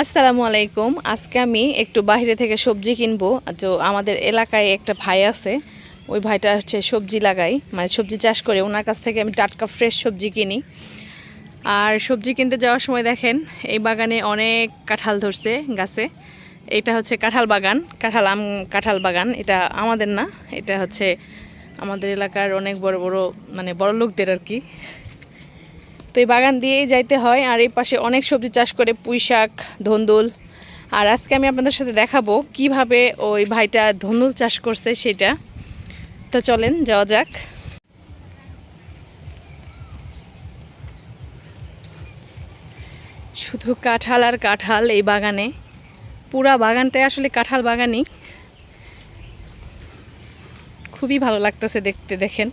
আসসালামু আলাইকুম। আজকে আমি একটু বাইরে থেকে সবজি কিনবো। তো আমাদের এলাকায় একটা ভাই আছে, ওই ভাইটা হচ্ছে সবজি লাগাই মানে সবজি চাষ করে, ওনার কাছ থেকে আমি টাটকা ফ্রেশ সবজি কিনি। আর সবজি কিনতে যাওয়ার সময় দেখেন, এই বাগানে অনেক কাঁঠাল ধরছে গাছে। এটা হচ্ছে কাঁঠাল বাগান, কাঁঠাল আম, কাঁঠাল বাগান। এটা আমাদের না, এটা হচ্ছে আমাদের এলাকার অনেক বড় বড় মানে বড় লোকদের আর কি। তো এই বাগান দিয়েই যাইতে হয়, আর এই পাশে অনেক সবজি চাষ করে পুঁই শাক, ধন্দুল। আর আজকে আমি আপনাদের সাথে দেখাবো কীভাবে ওই ভাইটা ধন্দুল চাষ করছে সেটা। তো চলেন, যাওয়া যাক। শুধু কাঁঠাল আর কাঁঠাল এই বাগানে। পুরা বাগানটাই আসলে কাঁঠাল বাগানই। খুবই ভালো লাগতেছে দেখতে, দেখেন।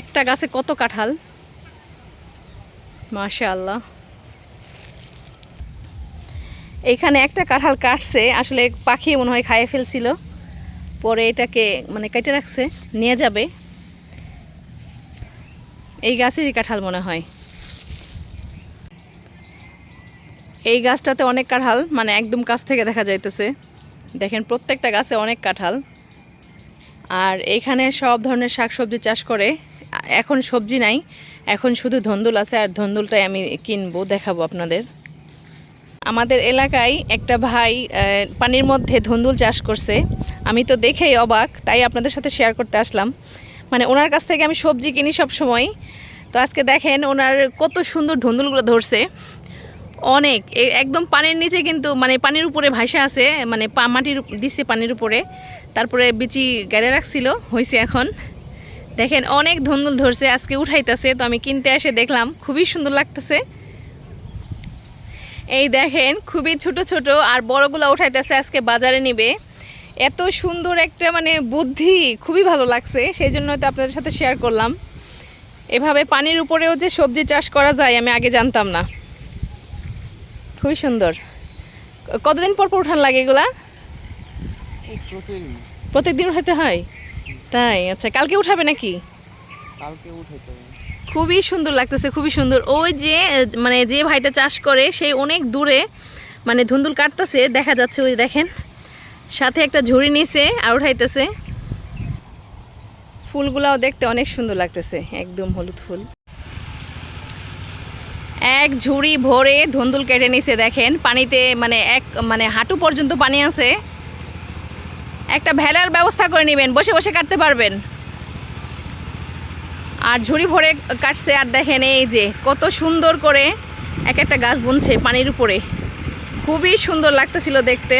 একটা গাছে কত কাঁঠাল? মাশা আল্লাহ একটা কাঁঠাল কাটছে, আসলে পাখি মনে হয় খাইয়ে ফেলছিল। পরে এটাকে মানে কেটে রাখছে, নিয়ে যাবে। এই গাছেরই কাঁঠাল মনে হয়। এই গাছটাতে অনেক কাঁঠাল মানে একদম কাছ থেকে দেখা যাইতেছে। দেখেন, প্রত্যেকটা গাছে অনেক কাঁঠাল। আর এখানে সব ধরনের শাকসবজি চাষ করে। এখন সবজি নাই, এখন শুধু ধন্দুল আছে আর ধন্দুলটাই আমি কিনবো, দেখাবো আপনাদের। আমাদের এলাকায় একটা ভাই পানির মধ্যে ধন্দুল চাষ করছে। আমি তো দেখেই অবাক, তাই আপনাদের সাথে শেয়ার করতে আসলাম। মানে ওনার কাছ থেকে আমি সবজি কিনি সব সময় তো আজকে দেখেন ওনার কত সুন্দর ধন্দুলগুলো ধরছে। অনেক একদম পানির নিচে কিন্তু মানে পানির উপরে ভাসা আছে মানে মাটির দিছে পানির উপরে। তারপরে বিচি গাড়ে রাখছিল হয়েছে এখন। দেখেন অনেক ধন্দুল ধরছে আজকে উঠাইতেছে তো আমি কিনতে এসে দেখলাম খুবই সুন্দর লাগতেছে। এই দেখেন খুবই ছোট ছোট আর বড়গুলো উঠাইতেছে আজকে বাজারে নিবে। এত সুন্দর একটা মানে বুদ্ধি খুবই ভালো লাগছে সেই জন্য তো আপনাদের সাথে শেয়ার করলাম। এভাবে পানির উপরেও যে সবজি চাষ করা যায় আমি আগে জানতাম না। খুবই সুন্দর। কতদিন পর পর উঠান লাগে এগুলা? প্রতিদিন। প্রত্যেকদিন উঠাতে হয়? তাই? আচ্ছা কালকে উঠাবে নাকি? কালকে উঠাইতে খুবই সুন্দর লাগতেছে খুবই সুন্দর। ওই যে মানে যে ভাইটা চাষ করে সেই অনেক দূরে মানে ধুন্দুল কাটতেছে দেখা যাচ্ছে ওই দেখেন। সাথে একটা ঝুড়ি নিছে আর উঠাইতেছে। ফুলগুলাও দেখতে অনেক সুন্দর লাগতেছে একদম হলুদ ফুল। এক ঝুড়ি ভরে ধুন্দুল কেটে নিছে দেখেন। পানিতে মানে এক মানে হাঁটু পর্যন্ত পানি আছে। একটা ভেলার ব্যবস্থা করে নেবেন, বসে বসে কাটতে পারবেন। আর ঝুড়ি ভরে কাটছে, আর দেখেন এই যে কত সুন্দর করে এক একটা গাছ বুনছে পানির উপরে। খুবই সুন্দর লাগতেছিল দেখতে।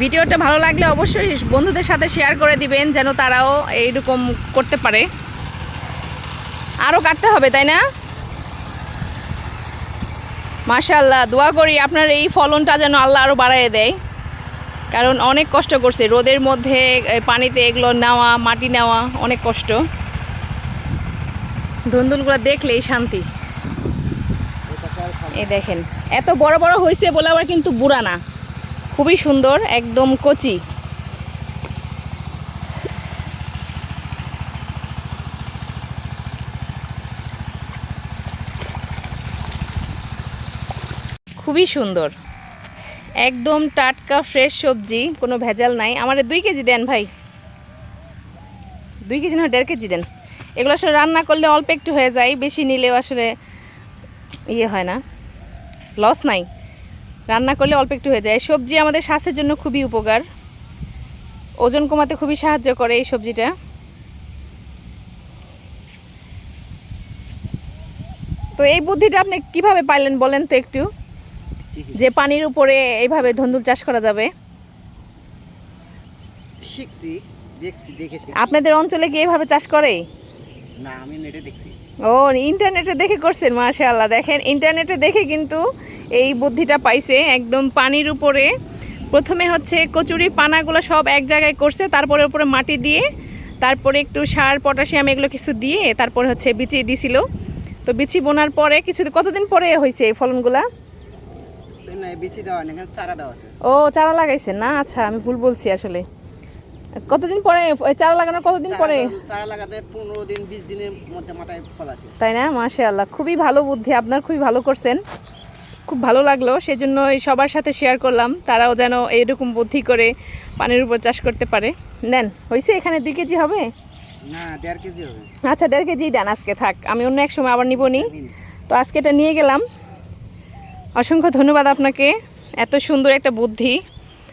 ভিডিওটা ভালো লাগলে অবশ্যই বন্ধুদের সাথে শেয়ার করে দিবেন, যেন তারাও এইরকম করতে পারে। আরও কাটতে হবে, তাই না? মাশাল্লাহ দোয়া করি আপনার এই ফলনটা যেন আল্লাহ আরও বাড়ায় দেয়। কারণ অনেক কষ্ট করছে। রোদের মধ্যে পানিতে এগুলো নেওয়া, মাটি নেওয়া অনেক কষ্ট। ধুন্দুলগুলো দেখলেই শান্তি। এই দেখেন, এত বড় বড় হয়েছে বলে আবার কিন্তু বুড়া না। খুবই সুন্দর, একদম কচি। খুবই সুন্দর। একদম টাটকা ফ্রেশ সবজি, কোনো ভেজাল নাই। আমার দুই কেজি দেন ভাই। দুই কেজি না, দেড় কেজি দেন। এগুলো আসলে রান্না করলে অল্প একটু হয়ে যায়, বেশি নিলেও আসলে ইয়ে হয় না। লস নাই। রান্না করলে অল্প একটু হয়ে যায়। সবজি আমাদের স্বাস্থ্যের জন্য খুবই উপকার। ওজন কমাতে খুবই সাহায্য করে এই সবজিটা। তো এই বুদ্ধিটা আপনি কীভাবে পাইলেন বলেন তো একটু? যে পানির উপরে এইভাবে ধন্দুল চাষ করা যাবে। শিখছি দেখছি দেখেছি। আপনাদের অঞ্চলে কি এইভাবে চাষ করে? না আমি নেটে দেখছি। ও ইন্টারনেটে দেখে করছেন মাশাআল্লাহ। দেখেন ইন্টারনেটে দেখে কিন্তু এই বুদ্ধিটা পাইছে একদম পানির উপরে। প্রথমে হচ্ছে কচুরি পানাগুলো সব এক জায়গায় করছে তারপরে উপরে মাটি দিয়ে তারপরে একটু সার পটাশিয়াম এগুলো কিছু দিয়ে তারপরে হচ্ছে বিচি দিছিল। তো বিচি বোনার পরে কিছু কতদিন পরে হয়েছে এই ফলনগুলা? ও চারা লাগাইছেন না? আচ্ছা আমি ভুল বলছি আসলে। কতদিন পরে ওই চারা লাগানোর কতদিন পরে? চারা- চারা লাগাতে পনেরো দিন বিশ দিনের মধ্যে মাথায় ফল আছে। তাই না? মাশাআল্লাহ খুবই ভালো বুদ্ধি আপনার খুবই ভালো করছেন। খুব ভালো লাগল সেজন্য এই সবার সাথে শেয়ার করলাম। তারাও যেন এইরকম বুদ্ধি করে পানির উপর চাষ করতে পারে। নেন হয়েছে এখানে দুই কেজি হবে? আচ্ছা দেড় কেজি দেন আজকে থাক আমি অন্য এক সময় আবার নিব নি। তো আজকে এটা নিয়ে গেলাম। অসংখ্য ধন্যবাদ আপনাকে, এত সুন্দর একটা বুদ্ধি।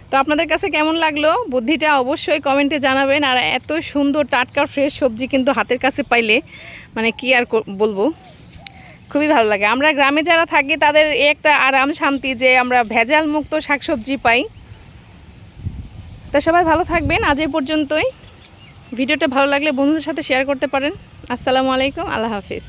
তো আপনাদের কাছে কেমন লাগল? বুদ্ধিটা অবশ্যই কমেন্টে জানাবেন, আর এত সুন্দর টাটকা ফ্রেশ সবজি কিন্তু হাতের কাছে পাইলে মানে কি আর বলব? খুবই ভালো লাগে। আমরা গ্রামে যারা থাকি, তাদের একটা আরাম শান্তি যে আমরা ভেজাল মুক্ত শাকসবজি পাই। তা সবাই ভালো থাকবেন, আজ এই পর্যন্তই। ভিডিওটা ভালো লাগলে বন্ধুদের সাথে শেয়ার করতে পারেন। আসসালামু আলাইকুম, আল্লাহ হাফিজ।